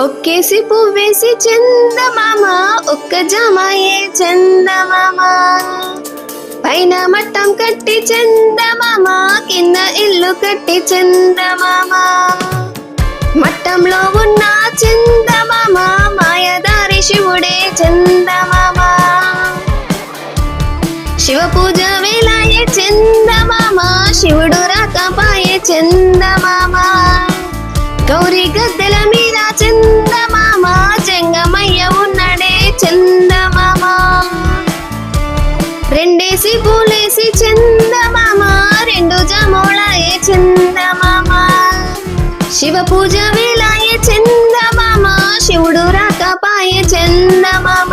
ఒక్కేసి పువ్వేసి చందమామ ఒక్క జామాయే చందమామ. పైన మట్టం కట్టి చందమామ కింద ఇల్లు కట్టి చందమామ. మట్టంలో ఉన్న చందమామ మాయదారి శివుడే చందమామ. శివ పూజ వేలాయే చందమామ శివుడు రాకపాయే చందమామ. గౌరీ గద్దెల మీద చందమామ చెంగమయ్య ఉన్నడే చందమామ. రెండేసి పూలేసి చందమామ రెండు జమోళాయే చందమామ. శివ పూజ వేలాయే చందమామ శివుడు రాకపాయే చందమామ.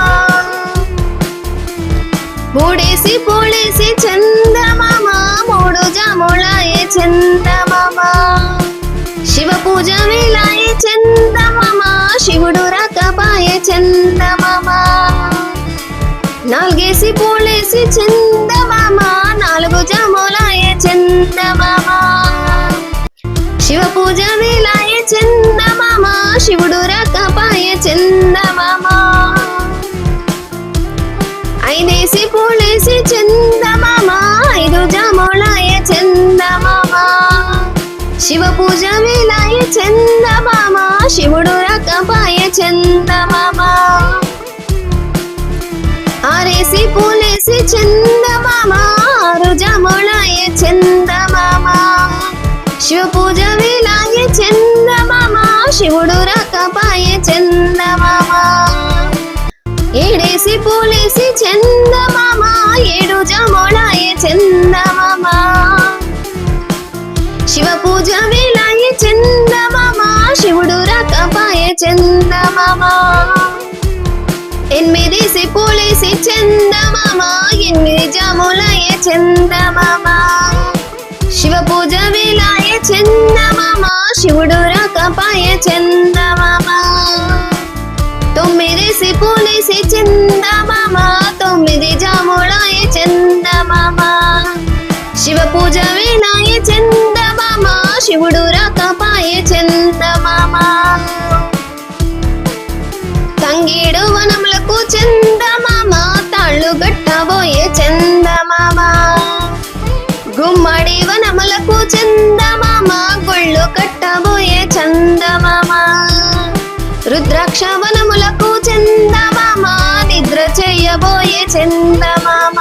మూడేసి పూలేసి చందమా భుజమిలాయ పూజ చందమామ శివుడు రాకపాయే చందమామ. నాలుగేసి పూలేసి చందమామ నాలుగు జాములాయే చందమామ. శివ పూజ భుజమిలాయ పూజ వేలాయ చందమామ శివుడు రకపాయ చందమామ. ఆరేసి పూలేసి చందమామ రుజములాయ చందమామ. శివ పూజ వేలాయ చందమామ శివుడు రకపాయ చందమామ. ఏడేసి పూలేసి చందమామ ఏడు జమోళాయ చందమామ. శివ పూజ వేలాయ చందమామ శివుడు రకపాయ చందమామ. ఎనిమిదేసి పూలేసి చందమామ ఎనిమిది జములాయ చందమామ. శివ పూజ వేలాయ చందమామ శివుడు రకపాయ చందమామ. తొమ్మిదేసి పూలేసి చందమామ తొమ్మిది జాములాయ చందమామ. శివ పూజ వేలాయ చందమామ శివుడు రాకపాయ చందమామ. తంగేడు వనములకు చందమామ తాళ్ళు గట్టబోయే చందమామ. గుమ్మడి వనములకు చందమామ గొళ్ళు కట్టబోయే చందమామ. రుద్రాక్ష వనములకు చందమామ నిద్ర చెయ్యబోయే చందమామ.